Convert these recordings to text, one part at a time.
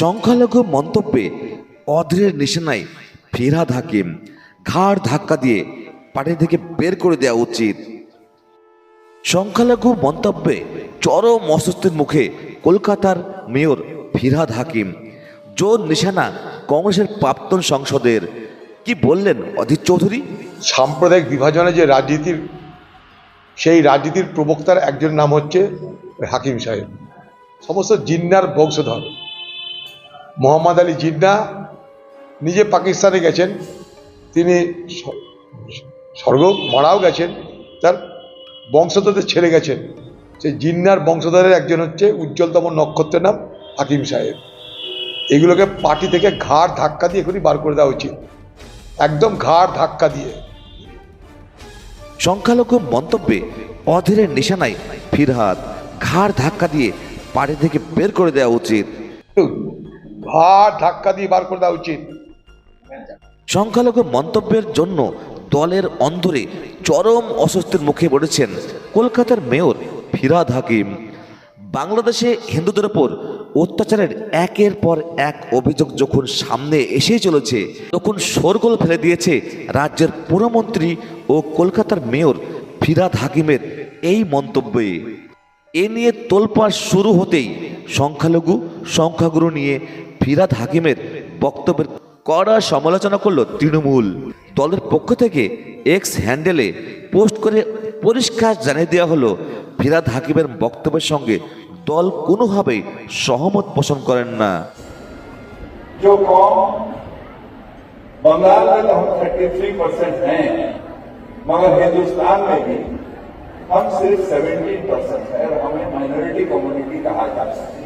সংখ্যালঘু মন্তব্যে অধীরের নিশানায় ফিরহাদ হাকিম ঘাড় ধাক্কা দিয়ে পার্টি থেকে বের করে দেওয়া উচিত। সংখ্যালঘু মন্তব্যে চরম অস্বস্তির মুখে কলকাতার মেয়র ফিরহাদ হাকিম। জোর নিশানা কংগ্রেসের প্রাক্তন সংসদের। কি বললেন অধীর চৌধুরী? সাম্প্রদায়িক বিভাজনে যে রাজনীতির, সেই রাজনীতির প্রবক্তার একজন নাম হচ্ছে হাকিম সাহেব। সমস্ত জিন্নার বংশধর। মোহাম্মদ আলী জিন্না নিজে পাকিস্তানে গেছেন তিনি স্বর্গ মারাও গেছেন তার বংশধরদের ছেড়ে গেছেন। সেই জিন্নার বংশধরের একজন হচ্ছে উজ্জ্বলতম নক্ষত্রের নাম হাকিম সাহেব। এগুলোকে পার্টি থেকে ঘাড় ধাক্কা দিয়ে এখনই বার করে দেওয়া উচিত। একদম ঘাড় ধাক্কা দিয়ে। সংখ্যালঘু মন্তব্যে অধীরের নিশানায় ফিরহাদ ঘাড় ধাক্কা দিয়ে পার্টি থেকে বের করে দেওয়া উচিত। ঘাড় ধাক্কা দিয়ে বার করে দেওয়া উচিত। সংখ্যালঘু মন্তব্যের জন্য দলের অন্তরে চরম অস্বস্তির মুখে পড়েছেন কলকাতার মেয়র ফিরাদ হাকিম। বাংলাদেশে হিন্দুদের ওপর অত্যাচারের একের পর এক অভিযোগ যখন সামনে এসেই চলেছে, তখন শোরগোল ফেলে দিয়েছে রাজ্যের পুরমন্ত্রী ও কলকাতার মেয়র ফিরাদ হাকিমের এই মন্তব্যে। এ নিয়ে তোলপাড় শুরু হতেই সংখ্যালঘু, সংখ্যাগুরু নিয়ে ফিরাদ হাকিমের বক্তব্যের কড়া সমালোচনা করলো তৃণমূল দলের পক্ষ থেকে এক্স হ্যান্ডেলে পোস্ট করে পরিষ্কার জানিয়ে দেওয়া হলো ফিরাদ হাকিমের বক্তব্যের সঙ্গে দল কোনোভাবেই সহমত পোষণ করেন না जो कौम बंगाल में तो हम 33 परसेंट हैं मगर हिंदुस्तान में भी हम सिर्फ 17 परसेंट है और हमें माइनॉरिटी कम्युनिटी कहा जाता है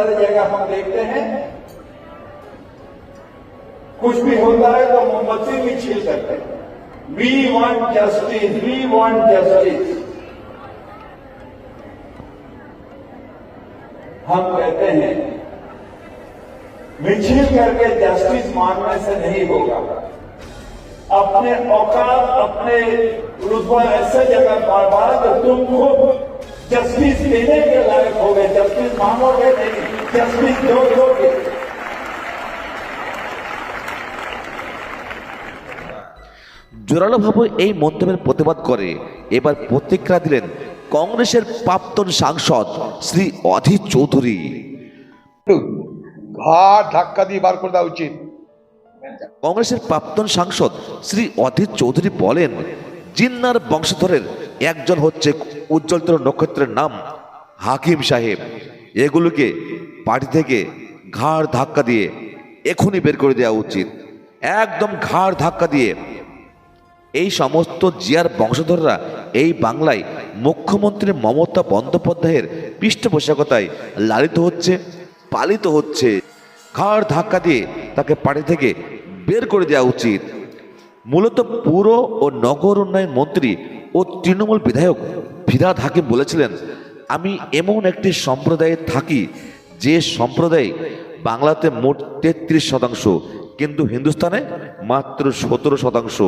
सारी जगह हम देखते हैं। कुछ भी होता है तो मोमबत्ती भी छील सकते हैं। We want justice we want justice हम कहते हैं मिছিল करके जस्टिस मांगने से नहीं होगा। अपने औकात, अपने रुतबा ऐसे जगह बार बार तो तुम खुद जस्टिस देने के लायक हो गए जस्टिस मांगोगे नहीं जस्टिस दो दोगे জোরালোভাবে এই মন্তব্যের প্রতিবাদ করে এবার প্রতিক্রিয়া দিলেন কংগ্রেসের প্রাক্তন সাংসদ শ্রী অধীর চৌধুরী ঘাড় ধাক্কা দিয়ে বার করে দেওয়া উচিত কংগ্রেসের প্রাক্তন সাংসদ শ্রী অধীর চৌধুরী বলেন জিন্নার বংশধরের একজন হচ্ছে উজ্জ্বলতর নক্ষত্রের নাম হাকিম সাহেব এগুলোকে পার্টি থেকে ঘাড় ধাক্কা দিয়ে এখনই বের করে দেওয়া উচিত। একদম ঘাড় ধাক্কা দিয়ে। এই সমস্ত জিয়ার বংশধররা এই বাংলায় মুখ্যমন্ত্রী মমতা বন্দ্যোপাধ্যায়ের পৃষ্ঠপোষকতায় লালিত হচ্ছে, পালিত হচ্ছে। ঘাড় ধাক্কা দিয়ে তাকে পার্টি থেকে বের করে দেওয়া উচিত। মূলত পুর ও নগর উন্নয়ন মন্ত্রী ও তৃণমূল বিধায়ক ফিরাদ হাকিম বলেছিলেন, আমি এমন একটি সম্প্রদায়ে থাকি যে সম্প্রদায় বাংলাতে মোট তেত্রিশ শতাংশ, কিন্তু হিন্দুস্তানে মাত্র সতেরো শতাংশ।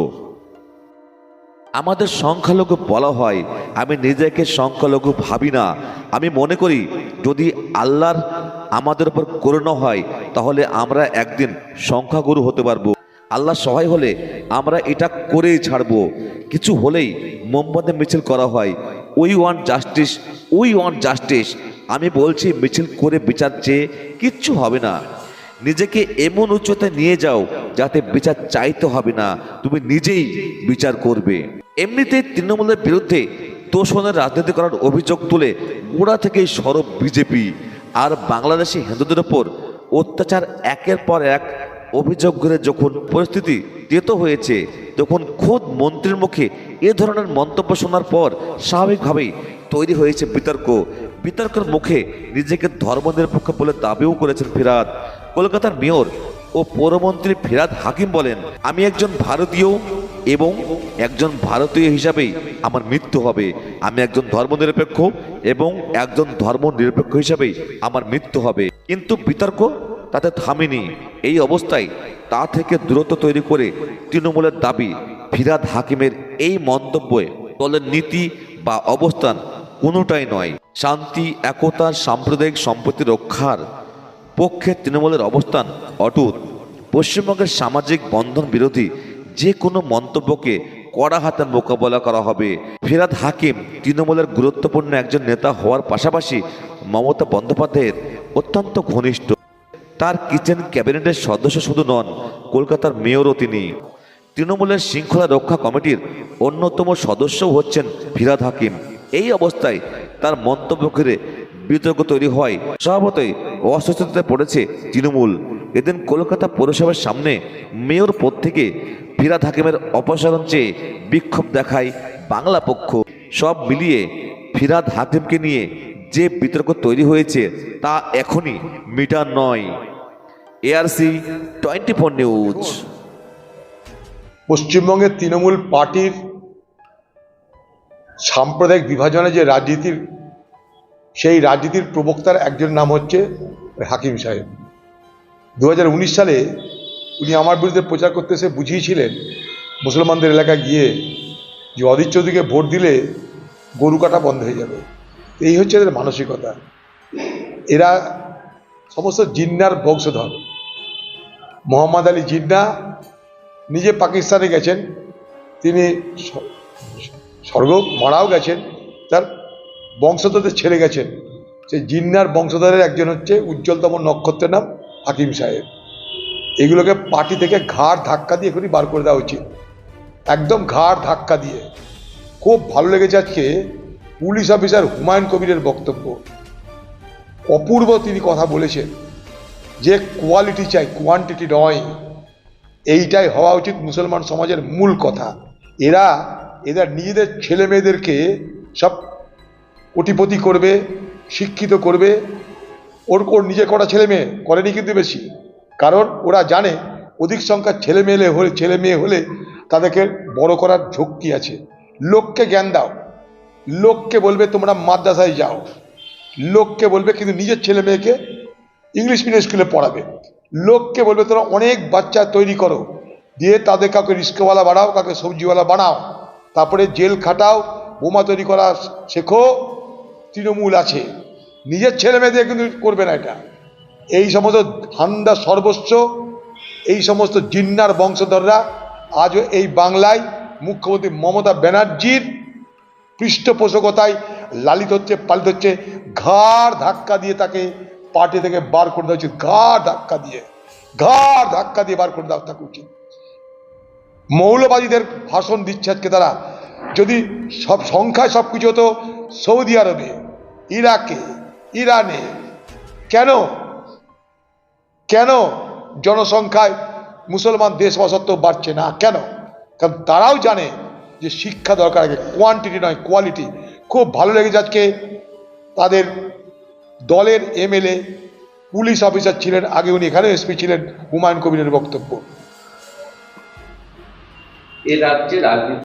আমাদের সংখ্যালঘু বলা হয়, আমি নিজেকে সংখ্যালঘু ভাবি না। আমি মনে করি, যদি আল্লাহর আমাদের উপর করুণা হয়, তাহলে আমরা একদিন সংখ্যাগুরু হতে পারব। আল্লাহ সহায় হলে আমরা এটা করেই ছাড়বো। কিছু হলেই মোমবাতি মিছিল করা হয়। We want justice we want justice আমি বলছি, মিছিল করে বিচার চেয়ে কিচ্ছু হবে না। নিজেকে এমন উচ্চতায় নিয়ে যাও যাতে বিচার চাইতে হবে না। তুমি নিজেই বিচার করবে। এমনিতে তৃণমূলের বিরুদ্ধে তোষণের রাজনীতি করার অভিযোগ তুলে গোড়া থেকেই সরব বিজেপি। আর বাংলাদেশি হিন্দুদের ওপর অত্যাচার একের পর এক অভিযোগ করে যখন পরিস্থিতি তেতো হয়েছে, তখন খোদ মন্ত্রীর মুখে এ ধরনের মন্তব্য শোনার পর স্বাভাবিকভাবেই তৈরি হয়েছে বিতর্ক। বিতর্কের মুখে নিজেকে ধর্মনিরপেক্ষ বলে দাবিও করেছেন ফিরাদ। কলকাতার মেয়র ও পৌরমন্ত্রী ফিরাদ হাকিম বলেন, আমি একজন ভারতীয় এবং একজন ভারতীয় হিসাবেই আমার মৃত্যু হবে। আমি একজন ধর্মনিরপেক্ষ এবং একজন ধর্মনিরপেক্ষ হিসাবেই আমার মৃত্যু হবে। কিন্তু বিতর্ক তাতে থামেনি। এই অবস্থায় তা থেকে দূরত্ব তৈরি করে তৃণমূলের দাবি ফিরাদ হাকিমের এই মন্তব্যে দলের নীতি বা অবস্থান কোনোটাই নয়। শান্তি, একতা, সাম্প্রদায়িক সম্পত্তি রক্ষার পক্ষে তৃণমূলের অবস্থান অটুট। পশ্চিমবঙ্গের সামাজিক বন্ধন বিরোধী যে কোনো মন্তব্যকে কড়া হাতে মোকাবেলা করা হবে। ফিরাদ হাকিম তৃণমূলের গুরুত্বপূর্ণ একজন নেতা হওয়ার পাশাপাশি মমতা বন্দ্যোপাধ্যায়ের অত্যন্ত ঘনিষ্ঠ। তার কিচেন ক্যাবিনেটের সদস্য শুধু নন, কলকাতার মেয়রও তিনি। তৃণমূলের শৃঙ্খলা রক্ষা কমিটির অন্যতম সদস্যও হচ্ছেন ফিরাদ হাকিম। এই অবস্থায় তার মন্তব্য ঘিরে বিতর্ক তৈরি হয়। স্বভাবতই অস্বস্তিতে পড়েছে তৃণমূল। এদিন কলকাতা পৌরসভার সামনে মেয়র পদ থেকে ফিরাদ হাকিমের অপসারণ চেয়ে বিক্ষোভ দেখায় বাংলা পক্ষ। সব মিলিয়ে ফিরাদ হাকিমকে নিয়ে যে বিতর্ক তৈরি হয়েছে তা এখনই মিটার নয়। ARC twenty four news. পশ্চিমবঙ্গের তৃণমূল পার্টির সাম্প্রদায়িক বিভাজনে যে রাজনীতির, সেই রাজনীতির প্রবক্তার একজন নাম হচ্ছে হাকিম সাহেব। দু হাজার উনিশ সালে উনি আমার বিরুদ্ধে প্রচার করতে এসে বুঝিয়েছিলেন, মুসলমানদের এলাকায় গিয়ে যে অধীর চৌধুরীকে ভোট দিলে গরু কাটা বন্ধ হয়ে যাবে। এই হচ্ছে এদের মানসিকতা। এরা সমস্ত জিন্নার বংশধর। মোহাম্মদ আলী জিন্না নিজে পাকিস্তানে গেছেন, তিনি স্বর্গ মারাও গেছেন, তার বংশধরদের ছেড়ে গেছেন। সেই জিন্নার বংশধরের একজন হচ্ছে উজ্জ্বলতম নক্ষত্রের নাম হাকিম সাহেব। এগুলোকে পার্টি থেকে ঘাড় ধাক্কা দিয়ে এখনই বার করে দেওয়া উচিত একদম ঘাড় ধাক্কা দিয়ে। খুব ভালো লেগেছে আজকে পুলিশ অফিসার হুমায়ুন কবিরের বক্তব্য। অপূর্ব তিনি কথা বলেছেন যে কোয়ালিটি চাই কোয়ান্টিটি নয়। এইটাই হওয়া উচিত মুসলমান সমাজের মূল কথা। এরা এদের নিজেদের ছেলে মেয়েদেরকে সব কোটিপতি করবে, শিক্ষিত করবে। ওর ওর নিজে করা ছেলে মেয়ে করেনি কিন্তু বেশি। কারণ ওরা জানে অধিক সংখ্যার ছেলে মেয়ে হলে ছেলে মেয়ে হলে তাদেরকে বড় করার ঝক্কি আছে। লোককে জ্ঞান দাও। লোককে বলবে তোমরা মাদ্রাসায় যাও। লোককে বলবে কিন্তু নিজের ছেলে মেয়েকে ইংলিশ মিডিয়াম স্কুলে পড়াবে। লোককে বলবে তোমরা অনেক বাচ্চা তৈরি করো। দিয়ে তাদের কাউকে রিস্কওয়ালা বানাও কাউকে সবজিওয়ালা বানাও। তারপরে জেল খাটাও, বোমা তৈরি করা শেখো, তৃণমূল আছে। নিজের ছেলে মেয়েদের কিন্তু করবে না এটা। এই সমস্ত ধান্দা সর্বস্ব, এই সমস্ত জিন্নার বংশধররা আজও এই বাংলায় মুখ্যমন্ত্রী মমতা ব্যানার্জির পৃষ্ঠপোষকতায় লালিত হচ্ছে, পালিত হচ্ছে, ঘাড় ধাক্কা দিয়ে তাকে পার্টি থেকে বার করে দেওয়া উচিত। ঘাড় ধাক্কা দিয়ে, ঘাড় ধাক্কা দিয়ে বার করে দেওয়া থাকা উচিত। মৌলবাদীদের ভাষণ দিচ্ছে আজকে তারা। যদি সব সংখ্যায় সব কিছু হতো, সৌদি আরবে, ইরাকে, ইরানে, কেন? কেন জনসংখ্যায় মুসলমান দেশ সত্ত্বেও বাড়ছে না? কেন? কারণ তারাও জানে যে শিক্ষা দরকার আগে কোয়ান্টিটি নয় কোয়ালিটি খুব ভালো লেগেছে আজকে তাদের দলের এমএলএ, পুলিশ অফিসার ছিলেন, আগে উনি এখানে এসপি ছিলেন, হুমায়ুন কবিরের বক্তব্য। এ রাজ্যে রাজনীতি